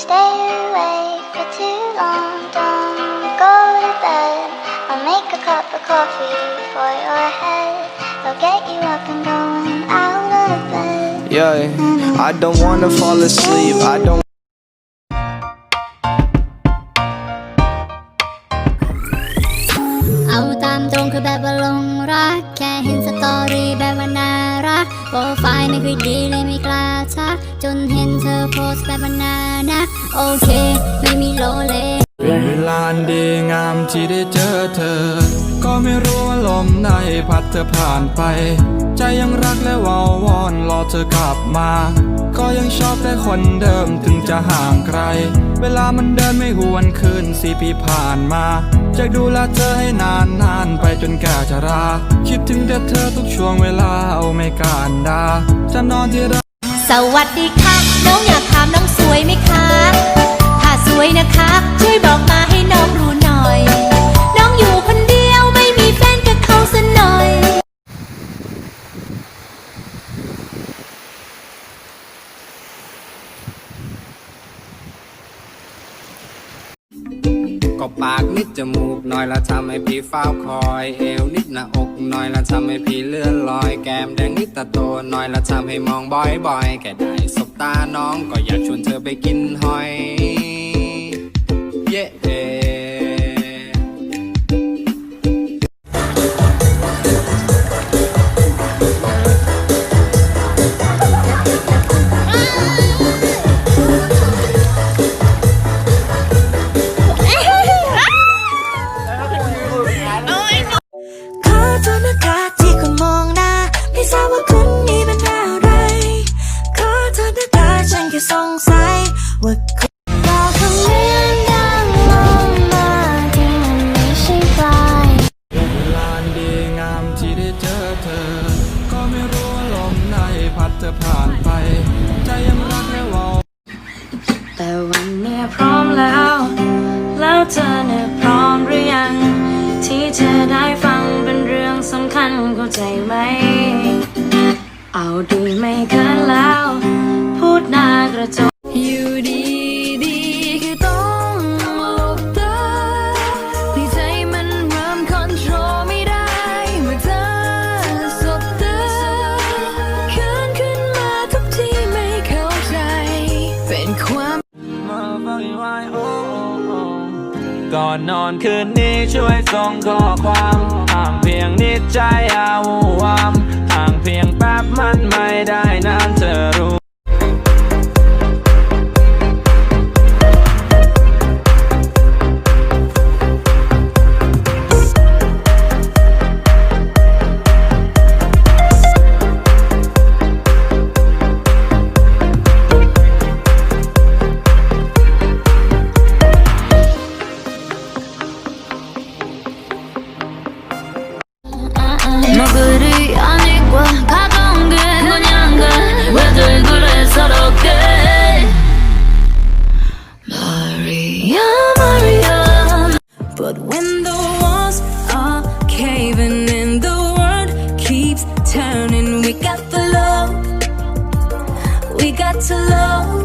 stay awake for too long. Don't go to bed. I'll make a cup of coffee for your head. I'll get you up and going out of bed. Yeah, I don't wanna fall asleep. I don't. เอาตามตรงคือแบบว่าหลงรัก แค่เห็นสตอรี่แบบว่าน่ารักโปรไฟล์ไม่ค่อยดีเลยไม่กล้าทักจนเห็นเธอโพสต์แบบว่าน่านะ โอเค ไม่มีโลเลเป็นเวลาดีงามที่ได้เจอเธอ ก็ไม่รู้ว่าลมใดพัดเธอผ่านไป ใจยังรักและวาววอนรอเธอกลับมา ก็ยังชอบแต่คนเดิมถึงจะห่างไกล เวลามันเดินไม่หวนคืนสี่ปีผ่านมาจะดูแลเธอให้นานนานไปจนแก่ชรา คิดถึงแต่เธอทุกช่วงเวลาเอาไม่การดาจะนอนที่รั สวัสดีค่ะ น้องอยากถามน้องสวยไหมคะ ถ้าสวยนะคะ ช่วยบอกมาให้น้องรู้ ก็ปากนิดจมูกหน่อยละทำให้พี่เฝ้าคอยเอวนิดหน้าอกหน่อยละทำให้พี่เลื่อนลอย แก้มแดงนิดตาโตหน่อยละทำให้มองบ่อยๆแค่ได้สบตาน้องก็อยากชวนเธอไปกินหอย อโทษนะคะที่คุณมองหน้าไม่ทราบว่าคุณมีปัญหาอะไร ขอโทษนะคะฉันแค่สงสัยว่าคุณบอกคำเรียนดังลงมาที่มันไม่ใช่ปลายเวลาอันดีงามที่ได้เจอเธอ ก็ไม่รู้ว่าลมไหนพัดเธอผ่านไป ใจยังรักและวาวแต่วันเนี้ยพร้อม ใจไหม เอาดีไม่เกินแล้ว พูดนากระจก ก่อนนอนคืนนี้ช่วยส่งข้อความห่างเพียงนิดใจอาวุวามห่างเพียงแป๊บมันไม่ได้นานเธอ to love